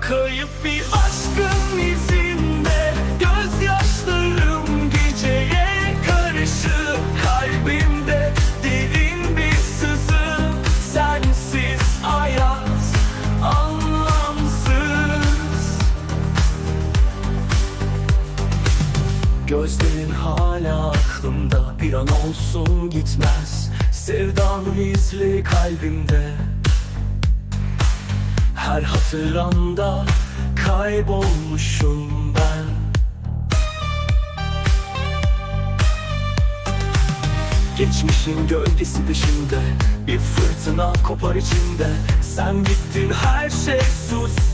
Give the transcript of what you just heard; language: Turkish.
Kayıp bir aşkın izinde Gözyaşlarım geceye karışık. Kalbimde derin bir sızı Sensiz hayat anlamsız. Gözlerin hala aklımda Bir an olsun gitmez. Sevdanın izli kalbimde Her hatıranda kaybolmuşum ben. Geçmişin gölgesi dışında Bir fırtına kopar içimde Sen gittin her şey sustu